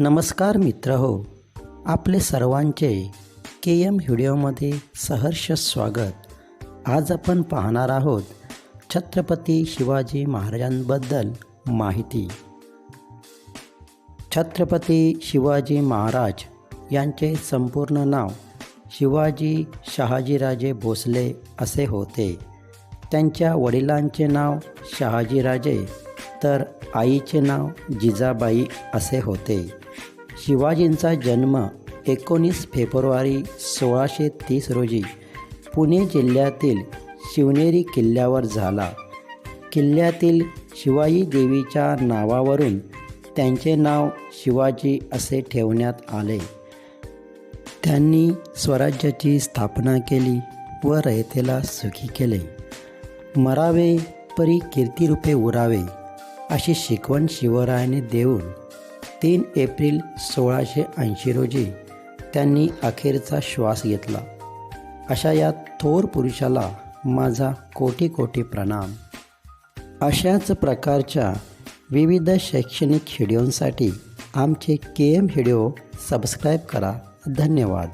नमस्कार मित्र हो आपले सर्वांचे के एम व्हिडिओमध्ये सहर्ष स्वागत. आज आपण पाहणार आहोत छत्रपती शिवाजी महाराजांबद्दल माहिती. छत्रपती शिवाजी महाराज यांचे संपूर्ण नाव शिवाजी शहाजीराजे भोसले असे होते. त्यांच्या वडिलांचे नाव शहाजीराजे तर आईचे नाव जिजाबाई असे होते. शिवाजींचा जन्म एकोणीस फेब्रुवारी सोळाशे तीस रोजी पुणे जिल्ह्यातील शिवनेरी किल्ल्यावर झाला. किल्ल्यातील शिवाई देवीच्या नावावरून त्यांचे नाव शिवाजी असे ठेवण्यात आले. त्यांनी स्वराज्याची स्थापना केली व रयतेला सुखी केले. मरावे परी कीर्तिरूपे उरावे अशी शिकवण शिवरायाने देऊन तीन एप्रिल सोळाशे ऐंशी रोजी त्यांनी अखेरचा श्वास घेतला. अशा या थोर पुरुषाला माझा कोटी कोटी प्रणाम. अशाच प्रकारच्या विविध शैक्षणिक व्हिडिओंसाठी आमचे के एम व्हिडिओ सबस्क्राईब करा. धन्यवाद.